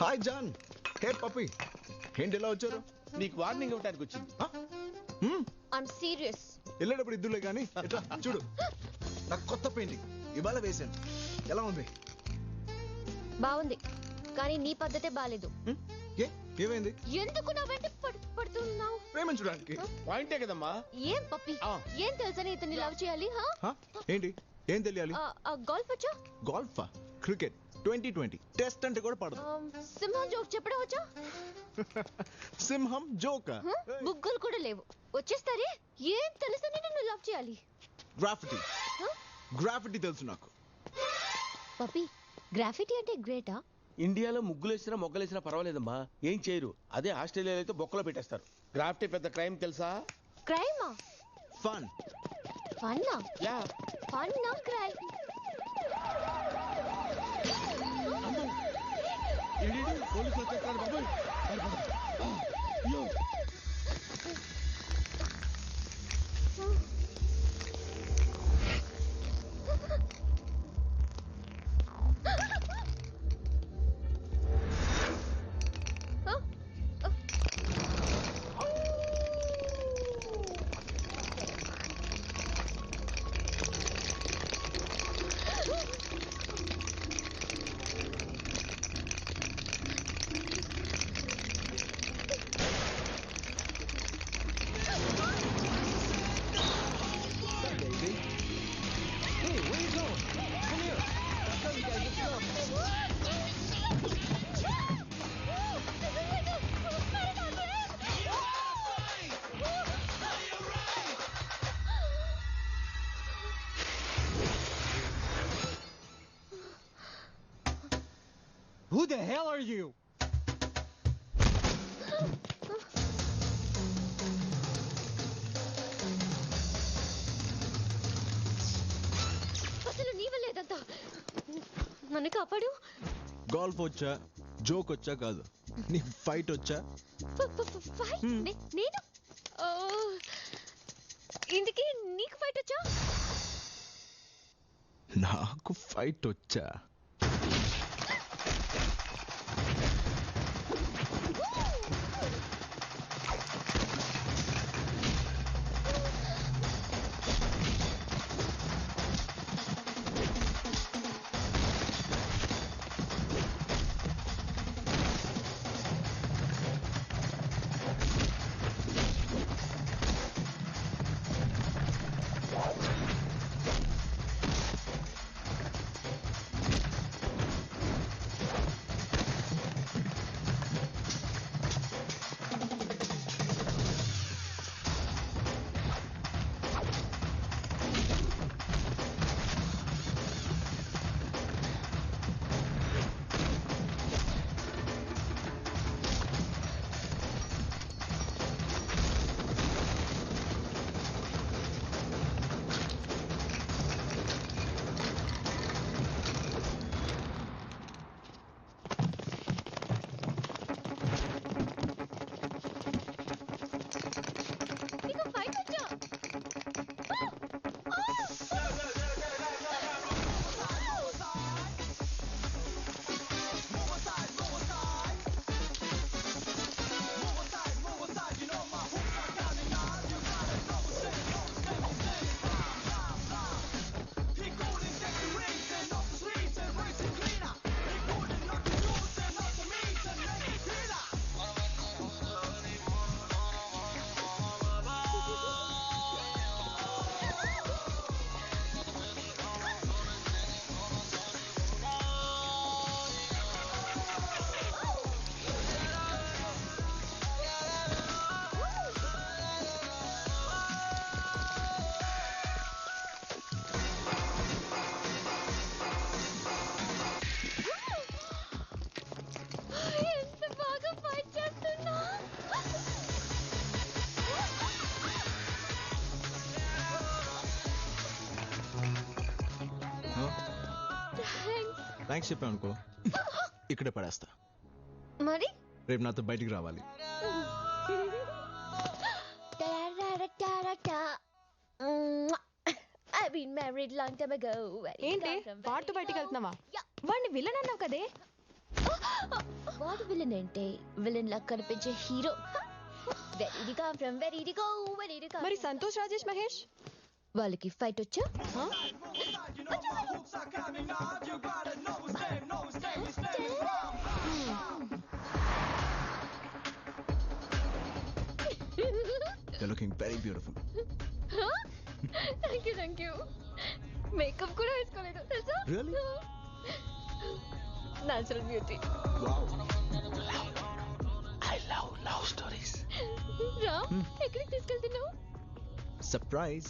Hi John హే పప్పి ఏంటి ఎలా వచ్చారు? నీకు వార్నింగ్ ఇవ్వడానికి వచ్చింది. ఐమ్ సీరియస్ వెళ్ళేటప్పుడు ఇద్దులే కానీ ఎట్లా? చూడు. నాకు కొత్త పెయింటింగ్ ఇవాళ వేశాను. ఎలా ఉంది? బాగుంది. కానీ నీ పద్ధతే బాలేదు. హ్మ్? ఏ? ఏమైంది? ఎందుకు నా వెంట పడు- పడుతున్నావు? ప్రేమించడానికి. పాయింటే కదమ్మా? ఏం పప్పి ఆ. ఏం తెలుసని ఇతన్ని లవ్ చేయాలి హా? హా? ఏంటి? ఏం తెలియాలి? గోల్ఫ్ వచ్చా? గోల్ఫా క్రికెట్ ట్వంటీ ట్వంటీ. టెస్ట్ అంటే కూడా పడదు. సింహం జోక్ చెప్పడం వచ్చా సింహం జోక? బుగ్గలు కూడా లేవు. వచ్చేస్తారే? ఏం తెలుసని నన్ను లవ్ చేయాలి? గ్రాఫిటీ? గ్రాఫిటీ తెలుసు నాకు. పప్పి గ్రాఫిటీ అంటే గ్రేటా? ఇండియాలో ముగ్గులేసినా మొగ్గలేసినా పర్వాలేదమ్మా. ఏం చేయరు. అదే ఆస్ట్రేలియాలో అయితే బొక్కలో పెట్టేస్తారు. గ్రాఫ్టీ పెద్ద క్రైమ్ తెలుసా? క్రైమా ఫన్ ఫన్నా యా ఫన్నా క్రైమ్ పోలీసులు వచ్చేస్తారు బాబోయ్. అయ్యో. Who the hell are you? అసలు నీ వల్ల ఇదంతా నన్ను కాపాడు? గోల్ఫ్ వచ్చా? జోక్ వచ్చా కాదు? నీ ఫైట్ వచ్చా? ఫ- ఫ- ఫ- ఫైట్ Hmm. నే- నేను? ఓ, ఇందుకే నీకు ఫైట్ వచ్చా? నాకు ఫైట్ వచ్చా? థ్యాంక్స్ చెప్పాను అనుకో. ఇక్కడే పడేస్తా. మరి? రేపు నాతో బయటికి రావాలి. ఏంటి? పాటు బయటికి. వెళ్తున్నావా. వాడిని విలన్ అన్నావు కదే? వాడు విలన్ అంటే విలన్ లా కనిపించే హీరో వెరీడిగా ఫ్రమ్ వెరీడిగో వెరీడిగా మరి సంతోష్ రాజేష్ మహేష్? వాళ్ళకి ఫైట్ వచ్చా. You're looking very beautiful. Thank you thank you makeup కూడా వేసుకోలేదు తెలుసా? Really? Natural beauty Wow. I love love stories రా ఎక్కడికి తీసుకెళ్తున్నావు? Surprise.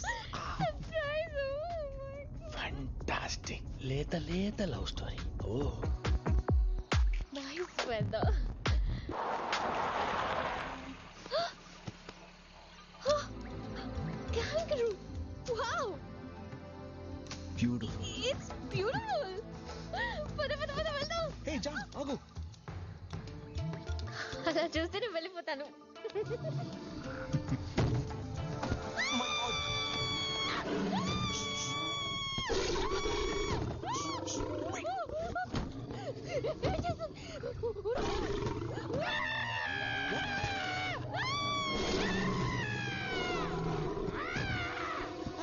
సర్ప్రైజ్ ఫంటాస్టిక్ లేత లేత love story oh nice weather ఆగు. అలా చూస్తే నేను వెళ్ళిపోతాను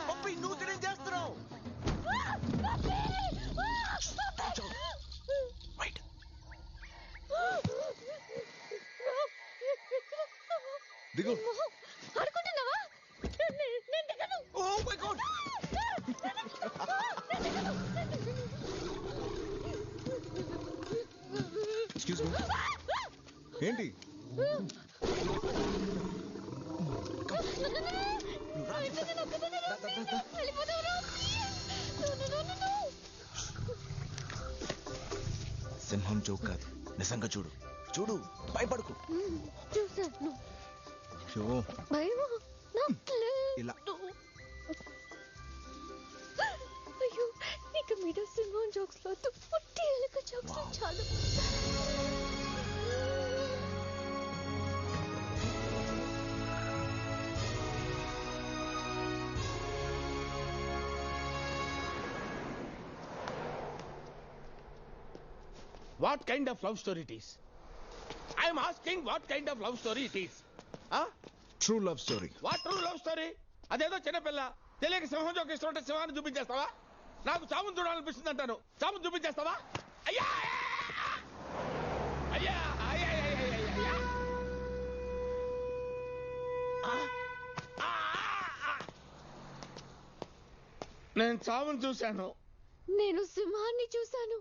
పప్పి, నువ్వు తినేం చేస్తున్నావు? Wait. దిగు. ఆడుకుంటున్నావా నే- నేను దిగను. Oh my God. Excuse me. ఏంటి నేను ఒక్కదాన్నే no, no. సింహం జోక్ కాదు. నిజంగా చూడు. చూడు భయపడకు. చూసాను భయమా? నాకు ఇలా. అయ్యో ఇక మీద సింహం జోక్స్లో పుట్టి ఎలుక జోక్స్ చాలు. What kind of love story it is I'm asking what kind of love story it is true love story what true love story అదేదో చిన్నపిల్ల. తెలియక సింహం జోకి ఇస్తుంటే సింహాన్ని చూపించేస్తావా? నాకు చాముని చూడాలనిపిస్తుంది అంటాను. చాముని చూపించేస్తావా? అయ్యా! అయ్యా. నేను చాముని చూశాను. నేను సింహాన్ని చూశాను.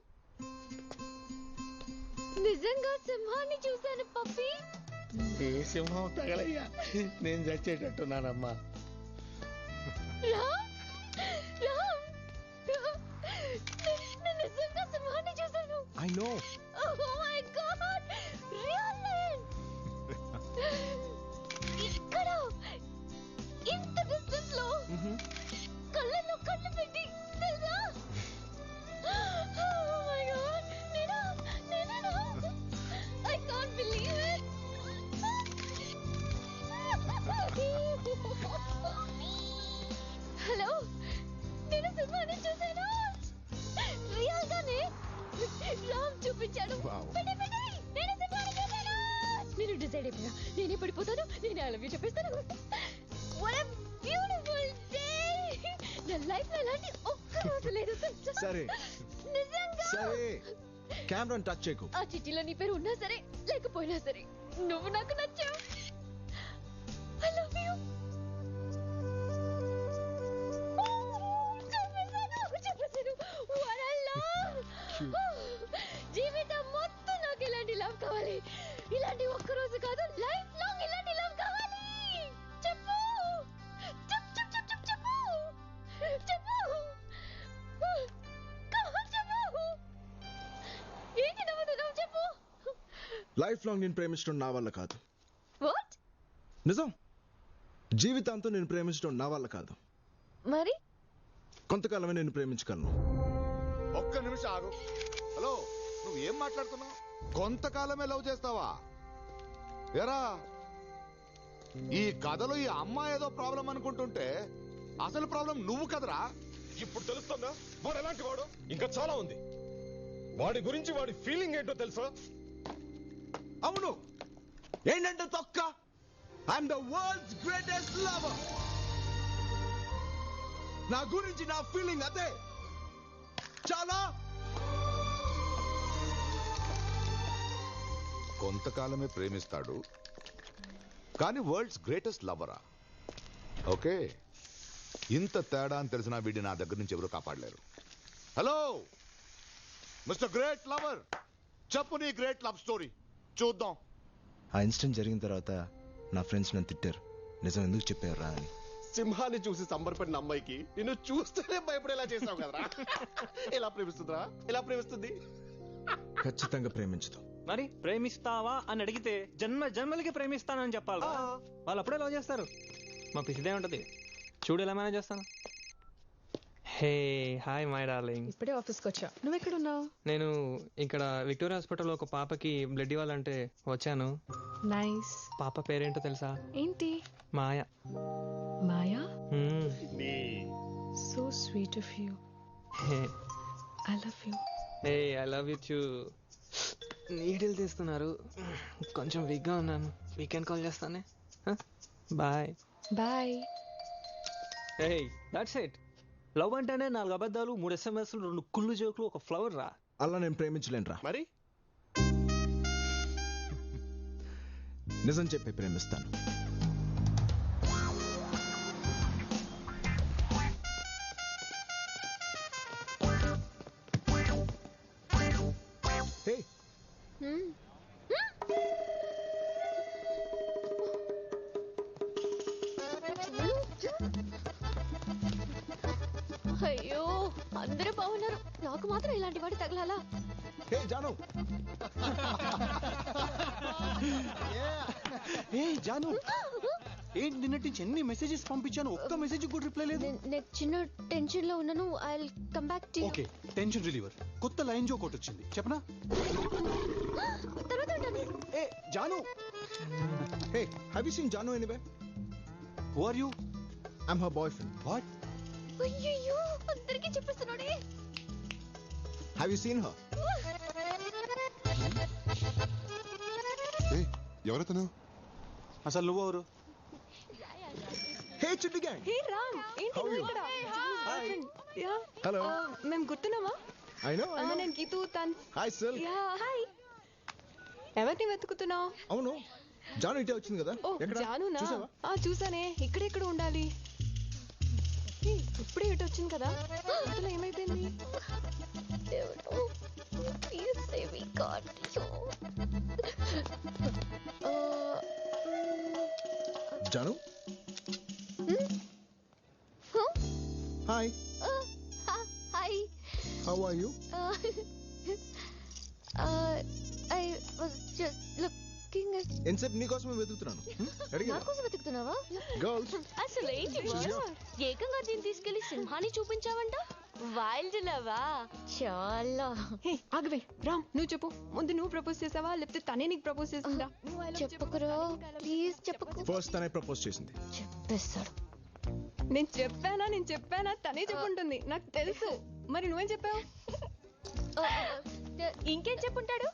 నిజంగా సింహాన్ని చూశాను పప్పి ఏ సింహం తగలయ్యా. నేను చచ్చేటట్టున్నానమ్మా. ఐ నో చూపించాడు నేను డిసైడ్ అయిపోయా నేనే పడిపోతాను. నేనే చెప్పేస్తాను. బ్యూటిఫుల్ డే నా లైఫ్లో ఇలాంటి ఒక్క రోజు లేదు. తెలుసా? సరే. నిజంగా. సరే. కెమెరాని టచ్ చేయకు. ఆ చిట్టిలో నీ పేరు ఉన్నా సరే లేకపోయినా సరే నువ్వు నాకు నచ్చావు. లైఫ్ లాంగ్ నేను ప్రేమించడం నా వల్ల కాదు. వాట్ నిజం. జీవితాంతం నేను ప్రేమించడం నా వల్ల కాదు. మరి? కొంతకాలమే నేను ప్రేమించగలను. ఒక్క నిమిషం ఆగు. హలో నువ్వు ఏం మాట్లాడుతున్నావు? కొంతకాలమే లవ్ చేస్తావా? ఎరా ఈ కథలో ఈ అమ్మాయి ఏదో ప్రాబ్లం అనుకుంటుంటే అసలు ప్రాబ్లం నువ్వు కదరా? ఇప్పుడు తెలుస్తుందా? వాడు ఎలాంటి వాడు? ఇంకా చాలా ఉంది. వాడి గురించి వాడి ఫీలింగ్ ఏంటో తెలుసా? అవును. ఏంటంటే తొక్క? I'm the world's greatest lover నా గురించి నా ఫీలింగ్ అదే. చాలా. కొంతకాలమే ప్రేమిస్తాడు. కానీ వరల్డ్స్ గ్రేటెస్ట్ లవరా ఓకే. ఇంత తేడా అని తెలిసిన వీడిని నా దగ్గర నుంచి ఎవరు కాపాడలేరు. హలో మిస్టర్ గ్రేట్ లవర్ చెప్పు నీ గ్రేట్ లవ్ స్టోరీ చూద్దాం. ఆ ఇన్సిడెంట్ జరిగిన తర్వాత నా ఫ్రెండ్స్ నన్ను తిట్టారు. నిజం ఎందుకు చెప్పారు రా అని. సింహాన్ని చూసి సంబరపడిన అమ్మాయికి నిన్ను చూస్తేనే భయపడేలా చేసావు కదరా. ఎలా ప్రేమిస్తుందిరా? ఎలా ప్రేమిస్తుంది? ఖచ్చితంగా ప్రేమించదు. మరి ప్రేమిస్తావా అని అడిగితే జన్మ జన్మలకి ప్రేమిస్తానని చెప్పాలి వాళ్ళు అప్పుడే లవ్ చేస్తారు. మా పిసిదే ఉంటది. చూడు ఎలా మేనేజ్ చేస్తాను. Hey hi my darling. ఇప్పుడే ఆఫీస్కి వచ్చా. నువ్వు ఎక్కడ ఉన్నావు నేను ఇక్కడ విక్టోరియా హాస్పిటల్లో ఒక పాపకి బ్లడ్ ఇవ్వాలంటే వచ్చాను. నైస్. పాప పేరేంటో తెలుసా? ఏంటి? Maya. Maya. So sweet of you hey. I love you hey I love you chew needle తీస్తున్నారు. కొంచెం వీక్గా ఉన్నాను. వీకెండ్ కాల్ చేస్తానే. Bye bye hey that's it love అంటేనే నాలుగు అబద్ధాలు మూడు ఎస్ఎంఎస్లు రెండు కుళ్ళు జోకులు ఒక ఫ్లవర్ రా? అలా నేను ప్రేమించలేను రా మరి? నిజం చెప్పి ప్రేమిస్తాను. ఏంటి నిన్నటి నుంచి ఎన్ని మెసేజెస్ పంపించాను? ఒక్క మెసేజ్ కూడా రిప్లై లేదు. నే- నేను చిన్న టెన్షన్లో ఉన్నాను. I come back to okay tension reliever కొత్త లైన్ జోక్ ఒకటి వచ్చింది. చెప్పనా? తర్వాత ఉంటాను ఏ Janu. Hey have you seen Janu anyway who are you I'm her boyfriend what అయ్యయ్యో అందరికీ చెప్పేస్తున్నాడే. హ్యావ్ యూ సీన్ హర్ ఎవరతను? అసలు నువ్వెవరు? హే చిట్టి గ్యాంగ్ హే రామ్ ఏంటి How are నువ్వు you? ఇక్కడ యా హలో మేము గుర్తున్నావా? ఐ నో అమ్మ నేను గీతూ తన్. హాయ్ సిల్ యా హాయ్ ఎవరిని వెతుకుతున్నావు? అవును. జాను ఇటే వచ్చింది కదా. ఓ ఎక్కడ? జానునా? చూసావా? ఆ చూసానే. ఇక్కడెక్కడ ఉండాలి? ఏ, ఇప్పుడే ఇటు వచ్చింది కదా. అసలు ఏమైపోయింది? దేవుడు. Please save me god Janu? How are you I was just looking at ఎంతసేపు నీకోసమే వెతుకుతున్నాను. అడిగా నా కోసం వెతుకుతున్నావా? గర్ల్స్ అసలు ఏంటి? ఏకంగా దీన్ని తీసుకెళ్ళి సింహాన్ని చూపించావంట? వైల్డ్ లవా చాలా. ఆగవే రామ్ నువ్వు చెప్పు. ముందు నువ్వు ప్రపోజ్ చేసావా? లేకపోతే తనే నీకు ప్రపోజ్ చేసిందా. చెప్పుకురా ప్లీజ్ చెప్పుకు ఫస్ట్ తనే ప్రపోజ్ చేసింది. చెప్పేస్తాడు. నేను చెప్పానా? నేను చెప్పానా? తనే చెప్పుంటుంది. నాకు తెలుసు. మరి నువ్వేం చెప్పావు? ఇంకేం చెప్పుంటాడు?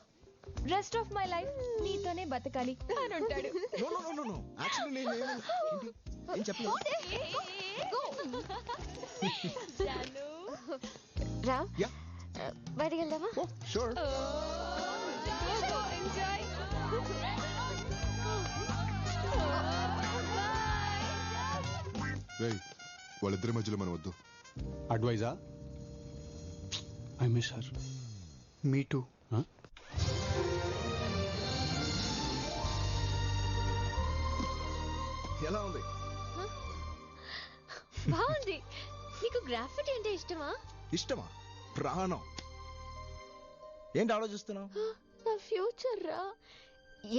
రెస్ట్ ఆఫ్ మై లైఫ్ నీతోనే బతకాలి అని ఉంటాడు. No no no no actually నేను ఏమన్నా- ఏంటి? ఏం చెప్పలేదు? రా. యా బయటికి వెళ్దామా? ఓ షూర్ ఎంజాయ్ రేయ్ వాళ్ళిద్దరి మధ్యలో మనం వద్దు. అడ్వైజా I miss her. Me too. ఎలా ఉంది? బాగుంది. నీకు గ్రాఫిటీ అంటే ఇష్టమా? ఇష్టమా? ప్రాణం. ఏంటి ఆలోచిస్తున్నావు? నా ఫ్యూచర్ రా.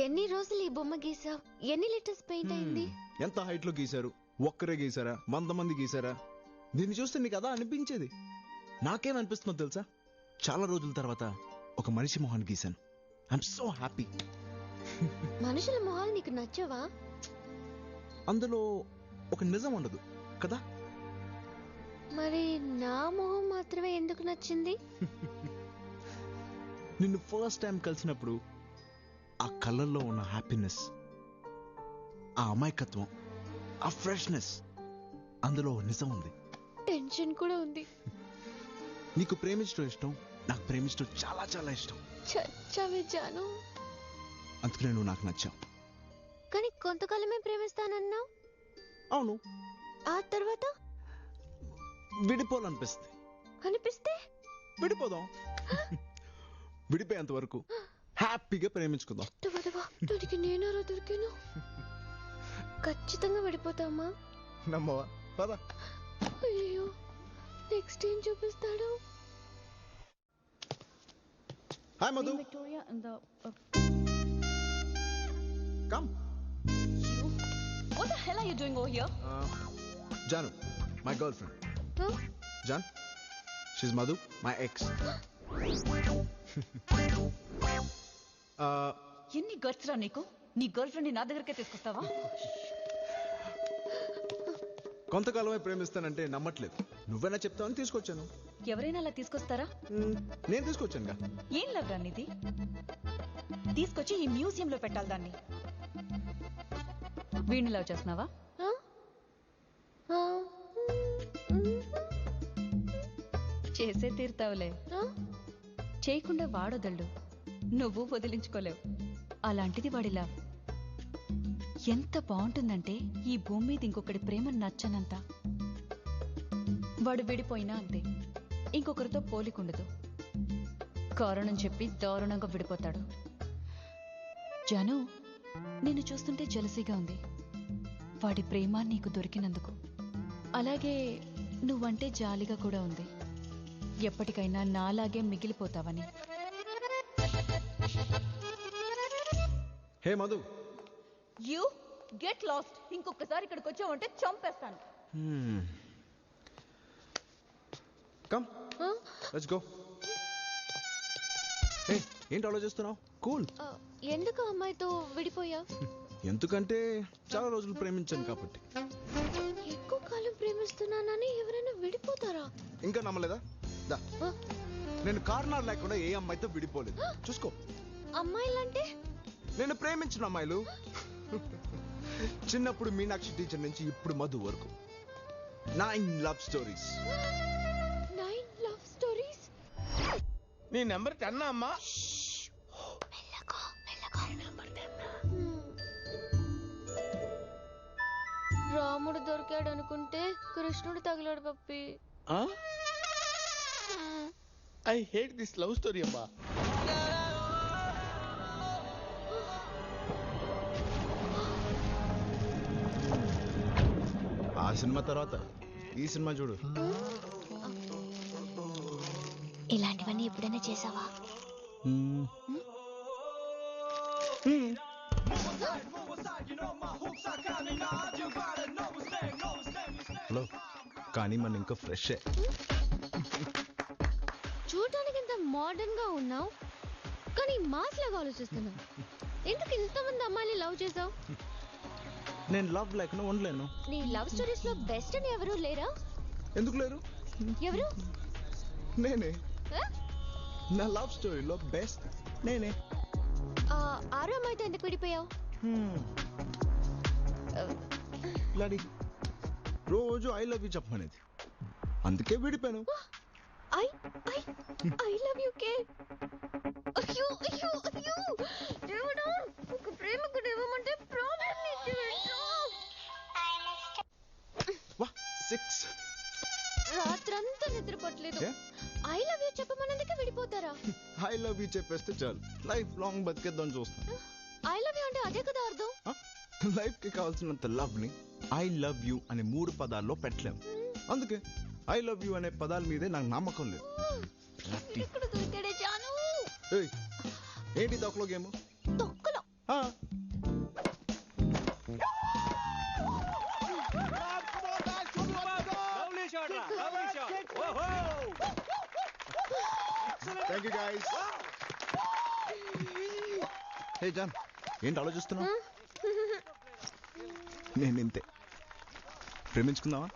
ఎన్ని రోజులు ఈ బొమ్మ గీసావు? ఎన్ని లీటర్స్ పెయింట్ అయింది? ఎంత హైట్లో గీశారు? ఒక్కరే గీసారా వంద మంది గీసారా దీన్ని చూస్తే నీకు అదా అనిపించేది. నాకేమనిపిస్తుందో తెలుసా? చాలా రోజుల తర్వాత ఒక మనిషి మొహాన్ని గీశాను. ఐఎమ్ సో హ్యాపీ మనుషుల మొహాలు నీకు నచ్చవా? అందులో ఒక నిజం ఉండదు కదా? మరి నా మొహం మాత్రమే ఎందుకు నచ్చింది? నిన్ను ఫస్ట్ టైం కలిసినప్పుడు ఆ కళ్ళల్లో ఉన్న హ్యాపీనెస్ ఆ అమాయకత్వం ఆ ఫ్రెష్నెస్ అందులో నిజం ఉంది. టెన్షన్ కూడా ఉంది. నీకు ప్రేమించడం ఇష్టం నాకు ప్రేమించడం చాలా చాలా ఇష్టం. చచ్చావే జాను. అందుకనే నువ్వు నాకు నచ్చావు. కానీ కొంతకాలమే ప్రేమిస్తానన్నావు. అవును. ఆ తర్వాత? విడిపోవాలనిపిస్తుంది. అనిపిస్తే? విడిపోదాం. విడిపోయేంత వరకు హ్యాపీగా ప్రేమించుకుందాం. వదవా. దానికి నేనారా దొరికాను. ఖచ్చితంగా విడిపోతామా? నమ్మవా? పద. నెక్స్ట్ ఏం చూపిస్తాడు? Hi Madhu and the. Uh, come what the hell are you doing over here? Jaanu my girlfriend John she's Madhu my ex ఎన్ని గట్స్ రా నీకు? నీ గర్ల్ ఫ్రెండ్ నా దగ్గరకే తీసుకొస్తావా? కొంతకాలమే ప్రేమిస్తానంటే నమ్మట్లేదు. నువ్వైనా చెప్తావని తీసుకొచ్చాను. ఎవరైనా అలా తీసుకొస్తారా? నేను తీసుకొచ్చానుగా. ఏం లవ్ రా నీది? తీసుకొచ్చి ఈ మ్యూజియం లో పెట్టాలి దాన్ని. వీణ్ణి లవ్ చేస్తున్నావా? చేసే తీరుతావులే. చేయకుండా వాడొదళ్ళు. నువ్వు వదిలించుకోలేవు. అలాంటిది వాడిలా. ఎంత బాగుంటుందంటే ఈ భూమి మీద ఇంకొకటి ప్రేమ నచ్చనంత. వాడు విడిపోయినా అంతే. ఇంకొకరితో పోలికుండదు. కారణం చెప్పి దారుణంగా విడిపోతాడు. జను నిన్ను చూస్తుంటే జలసీగా ఉంది. వాడి ప్రేమ నీకు దొరికినందుకు. అలాగే నువ్వంటే జాలిగా కూడా ఉంది. ఎప్పటికైనా నాలాగే మిగిలిపోతావని. Hey Madhu. You get lost ఇంకొకసారి ఇక్కడికి వచ్చావంటే చంపేస్తాను. కమ్ లెట్స్ గో హే ఏంటి ఆలోచిస్తున్నావు? కూల్ ఎందుకు అమ్మాయితో విడిపోయా? ఎందుకంటే చాలా రోజులు ప్రేమించాను కాబట్టి. ఎక్కువ కాలం ప్రేమిస్తున్నానని ఎవరైనా విడిపోతారా? ఇంకా నమ్మలేదా? దా. నేను కారణాలు లేకుండా ఏ అమ్మాయితో విడిపోలేదు. చూసుకో. అమ్మాయిలంటే? నేను ప్రేమించిన అమ్మాయిలు. చిన్నప్పుడు మీనాక్షి టీచర్ నుంచి ఇప్పుడు మధు వరకు. Nine love stories nine love stories నీ నెంబర్ టెన్ అమ్మా. రాముడు దొరికాడు అనుకుంటే కృష్ణుడు తగిలాడు Pappi. I hate this love story అమ్మా ఆ సినిమా తర్వాత. ఈ సినిమా చూడు. ఇలాంటివన్నీ ఎప్పుడైనా చేసావా? హలో కానీ మనం ఇంకా ఫ్రెష్ చూడటానికి ఇంత మోడర్న్గా ఉన్నావు? కానీ మాస్ లాగా ఆలోచిస్తున్నావు. ఎందుకు ఇంతమంది అమ్మాయిని లవ్ చేసావు? నేను లవ్ లేకుండా ఉండలేను. నీ లవ్ స్టోరీస్లో బెస్ట్ అని ఎవరు లేరా? ఎందుకు లేరు? ఎవరు? నేనే? నా లవ్ స్టోరీలో బెస్ట్ నేనే. ఆ, ఆరో అమ్మాయితో ఎందుకు విడిపోయావు? లాడి రోజు ఐ లవ్ యూ చెప్పమనేది. అందుకే విడిపోయాను. I I I love you కే అయ్యో అయ్యో అయ్యో. దేవుడా ప్రేమకుడు ఇవ్వమంటే ప్రాబ్లం సిక్స్ రాత్రంతా నిద్రపోట్లేదు ఏ? ఐ లవ్ యూ చెప్పమన్నందుకే విడిపోతారా? ఐ లవ్ యూ చెప్పేస్తే చాలు. లైఫ్ లాంగ్ బతికేద్దాం చూస్తాను ఐ లవ్ యూ అంటే అదే కదా అర్థం? లైఫ్కి కావాల్సినంత లవ్ని ఐ లవ్ యూ అనే మూడు పదాల్లో పెట్టలేము అందుకే ఐ లవ్ యూ అనే పదాల మీదే నాకు నమ్మకం లేదు. ఇక్కడ దొరికాడే జాను? ఏయ్, ఏంటి తొక్కలో గేమ్? తొక్కలో thank you guys hey John ఏంటి ఆలోచిస్తున్నావు? నేను ఇంతే ప్రేమించుకుందామా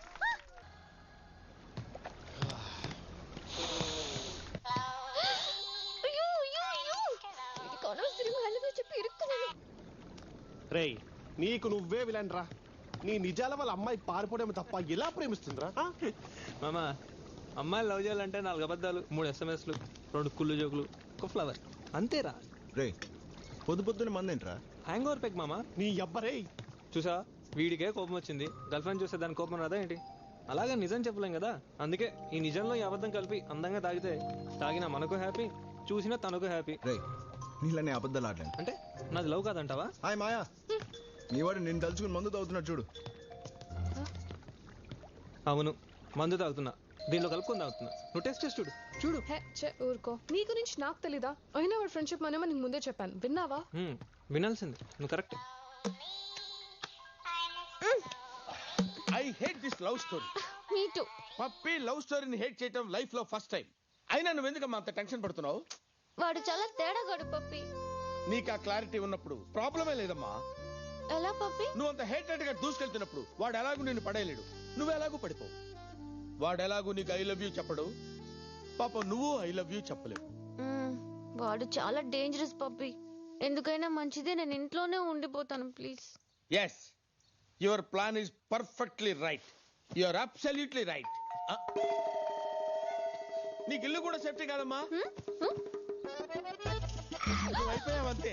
రేయ్ నీకు నువ్వే విలన్ రా నీ నిజాల వాళ్ళ అమ్మాయి పారిపోవడం తప్ప ఎలా ప్రేమిస్తుందిరా? మామ అమ్మాయిలు లవ్ చేయాలంటే నాలుగు అబద్ధాలు మూడు ఎస్ఎంఎస్లు రెండు కుళ్ళు జోకులు ఒక ఫ్లవర్ అంతేరా. రే పొద్దు పొద్దున మందేంట్రా? హ్యాంగ్ ఓవర్ పెక్ మామ? నీ అబ్బరే చూసా? వీడికే కోపం వచ్చింది. గర్ల్ ఫ్రెండ్ చూస్తే దాని కోపం రాదా ఏంటి? అలాగే నిజం చెప్పలేం కదా. అందుకే ఈ నిజంలో ఈ అబద్ధం కలిపి అందంగా తాగితే తాగిన మనకు హ్యాపీ చూసినా తనకు హ్యాపీ. రే నీళ్ళని అబద్ధాలు ఆడలేను అంటే నాది లవ్ కాదంటావా? హాయ్ మాయా. నీ వాడు నేను తలుచుకుని మందు తాగుతున్నాడు చూడు. అవును మందు తాగుతున్నా. దీనిలో తాగుతున్నా నువ్వు టెస్ట్ చేసి చూడు. చూడు. హే చే ఊరుకో. నీ గురించి నాకు తెలీదా? అయినా వాడు ఫ్రెండ్షిప్ మనమే నీకు ముందే చెప్పాను. విన్నావా? హ్మ్, వినాల్సింది. నువ్వు correct I hate this love story me too Pappi love స్టోరీని హేట్ చేయటం లైఫ్లో ఫస్ట్ టైం అయినా నువ్వు ఎందుకమ్మా అంత టెన్షన్ పడుతున్నావు? వాడు చాలా తేడాగాడు పప్పి. నీకు ఆ క్లారిటీ ఉన్నప్పుడు ప్రాబ్లమే లేదమ్మా. ఎలా పప్పి? నువ్వు అంత హేటెడ్గా దూసుకెళ్తున్నప్పుడు వాడు ఎలాగూ నిన్ను పడేయలేడు. నువ్వు ఎలాగూ పడిపోవు. వాడు ఎలాగూ నీకు ఐ లవ్ యూ చెప్పడు. పాప నువ్వు ఐ లవ్ యూ చెప్పలేవు. మ్మ్. వాడు చాలా డేంజరస్ పప్పి ఎందుకైనా మంచిదే నేను ఇంట్లోనే ఉండిపోతాను please yes you're plan is perfectly right you're absolutely right నీకు ఇల్లు కూడా సేఫ్టీ కాదమ్మా. నువ్వు అయిపోయావంతే.